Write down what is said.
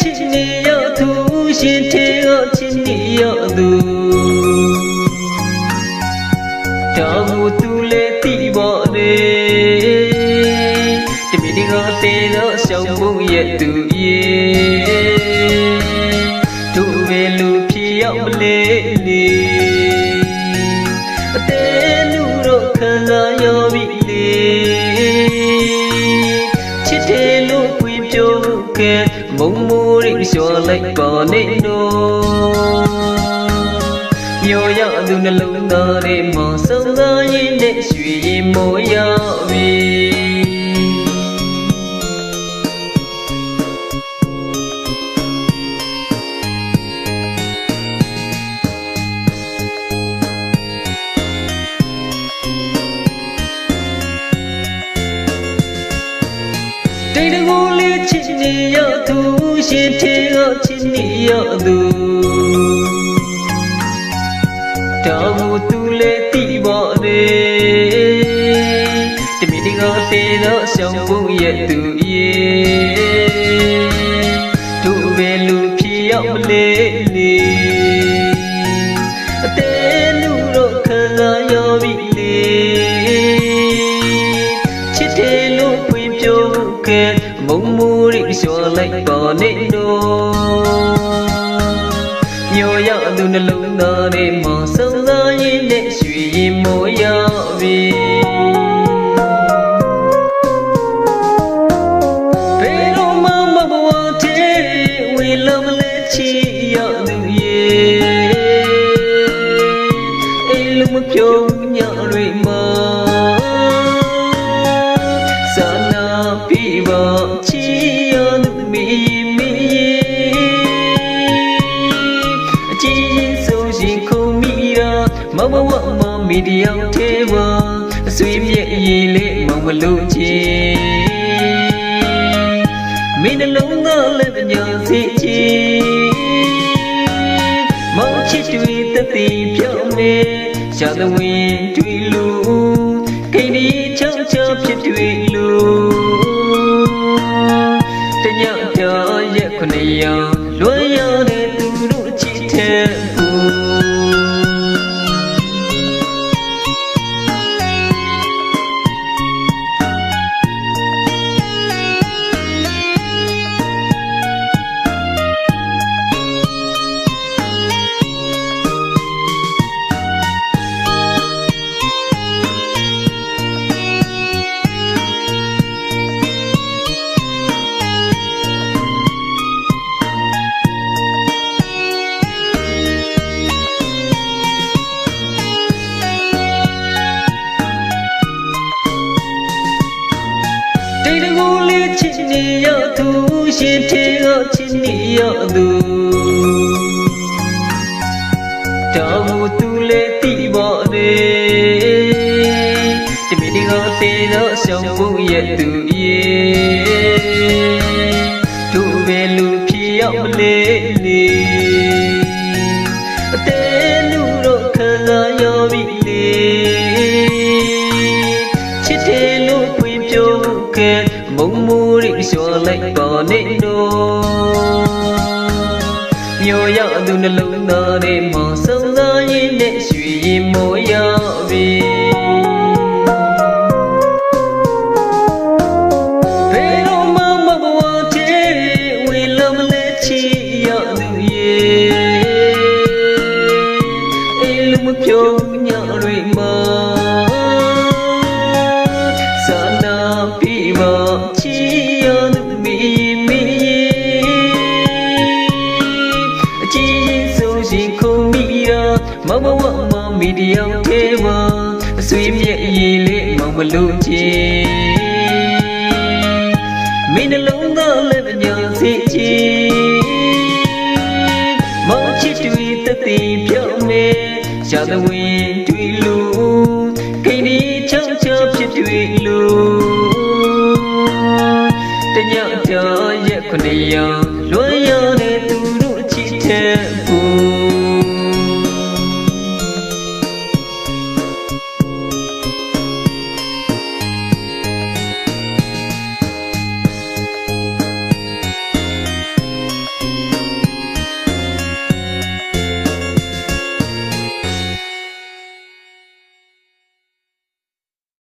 တိတ်တကူလေးချစ်နေရသူရှင်ထေကချစ်နေရသူတောင်ကိုသူလည်းတိပါလေတမီဒီကတေတော့ရှောင်းဖို့ရဲ့သူရဲ့တို့ပဲလူဖြစ်ရောက်မလေလေအသေးလူတော့ခံစားရပြီလေချစ်တယ်လို့ခွေပြောခဲ့ မုံမိုးရိပ်လျှော်လိုက်ပါနေတော့မျောရသူနှလုံးသားထဲမှာစုံသားရင်းနဲ့ရွှေရင်မိုးရပြီတိတ်တကူလေး ချစ်နေရသူရှင်ထေကချစ်နေရသူတောင်ကိုသူလည်းတိပါလေတမီဒီကတေတော့ရှောင်းဖို့ရဲ့သူရဲ့တို့ပဲလူဖြစ်ရောက်မလေလေအသေးလူတော့ခံစားရပြီလေချစ်တယ်လို့ဖွင့်ပြောခဲ့ မုံမိုးရိပ်လျှော်လိုက်ပါနေတော့ညောရသူနှလုံးသားထဲမှာစုံစားရင်းနဲ့ရွှေရင်မိုးရ မိရာမဘဝမမီဒီယောက်သေးပါအဆွေမြက်ရည်လေးမောင်မလို့ချီမင်းနှလုံးသားလည်းပညာစီချီမောင်ချစ်တွေတတိပြောင်းနေရှာသဝင်တွေ့လို့ကိန်းဒီချောင်းချဖြစ်တွေ့လို့တညပြရက်ခုနှစ်ရာ ချစ်နေရသူရှင်ထေကချစ်နေရသူတောင်ကိုသူလည်းတိပါလေတမီဒီကတေတော့ရှောင်းဖို့ရဲ့သူ လျှော်လိုက်ပါနေတော့မျောရသူနှလုံးသားထဲမှာစုံသားရင်းနဲ့ရွှေရင်မိုးရ မိရာမဘဝမမီဒီယောက်သေးပါအဆွေမြက်ရည်လေးမောင်မလို့ချီမင်းနှလုံးသားလည်းပညာစီချီမောင်ချစ်တွေတသိပြောင်းနေရှာသဝင်တွေ့လို့ခိန်ဒီချောင်းချဖြစ်တွေ့လို့တညပြရက်ခုနှစ်ရာ